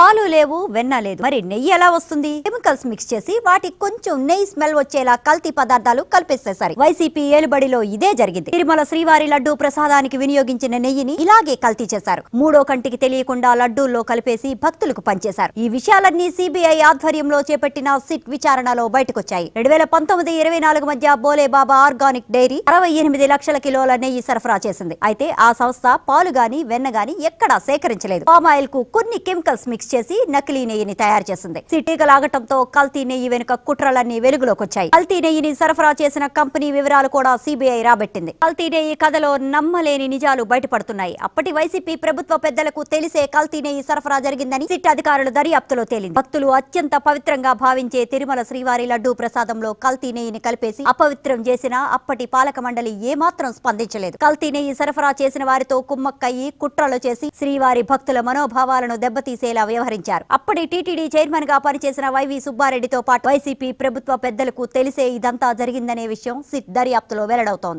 పాలు లేవు వెన్న లేదు. మరి నెయ్యి ఎలా వస్తుంది? కెమికల్స్ మిక్స్ చేసి వాటికి కొంచెం నెయ్యి స్మెల్ వచ్చేలా కల్తీ పదార్థాలు కల్పిస్తేసారి వైసీపీ ఏలుబడిలో ఇదే జరిగింది. తిరుమల శ్రీవారి లడ్డూ ప్రసాదానికి వినియోగించిన నెయ్యిని ఇలాగే కల్తీ చేశారు. మూడో కంటికి తెలియకుండా లడ్డూల్లో కలిపేసి భక్తులకు పంచేశారు. ఈ విషయాలన్నీ సిబిఐ ఆధ్వర్యంలో చేపట్టిన సిట్ విచారణలో బయటకొచ్చాయి. రెండు వేల పంతొమ్మిది ఇరవై నాలుగు మధ్య బోలే బాబా ఆర్గానిక్ డైరీ అరవై ఎనిమిది లక్షల కిలోల నెయ్యి సరఫరా చేసింది. అయితే ఆ సంస్థ పాలు గాని వెన్న గాని ఎక్కడా సేకరించలేదు. పామాయిల్కు కొన్ని కెమికల్స్ మిక్స్ మిక్స్ చేసి నకిలీ నెయ్యిని తయారు చేసింది. సిటీగా లాగటంతో కల్తీ నెయ్యి వెనుక కుట్రలన్నీ వెలుగులోకి వచ్చాయి కల్తీ నెయ్యిని సరఫరా చేసిన కంపెనీ వివరాలు కూడా సిబిఐ రాబెట్టింది. కల్తీ నెయ్యి కథలో నమ్మలేని నిజాలు బయటపడుతున్నాయి. అప్పటి వైసీపీ ప్రభుత్వ పెద్దలకు తెలిసే కల్తీ నెయ్యి సరఫరా జరిగిందని సిట్ అధికారుల దర్యాప్తులో తేలింది. భక్తులు అత్యంత పవిత్రంగా భావించే తిరుమల శ్రీవారి లడ్డూ ప్రసాదంలో కల్తీ నెయ్యిని కలిపేసి అపవిత్రం చేసిన అప్పటి పాలక మండలి ఏమాత్రం స్పందించలేదు. కల్తీ నెయ్యి సరఫరా చేసిన వారితో కుమ్మక్కయ్యి కుట్రలు చేసి శ్రీవారి భక్తుల మనోభావాలను దెబ్బతీసేలా వ్యవహరించారు. అప్పటి టీటీడీ చైర్మన్గా పనిచేసిన వైవి సుబ్బారెడ్డితో పాటు వైసీపీ ప్రభుత్వ పెద్దలకు తెలిసే ఇదంతా జరిగిందనే విషయం సిట్ దర్యాప్తులో వెల్లడవుతోంది.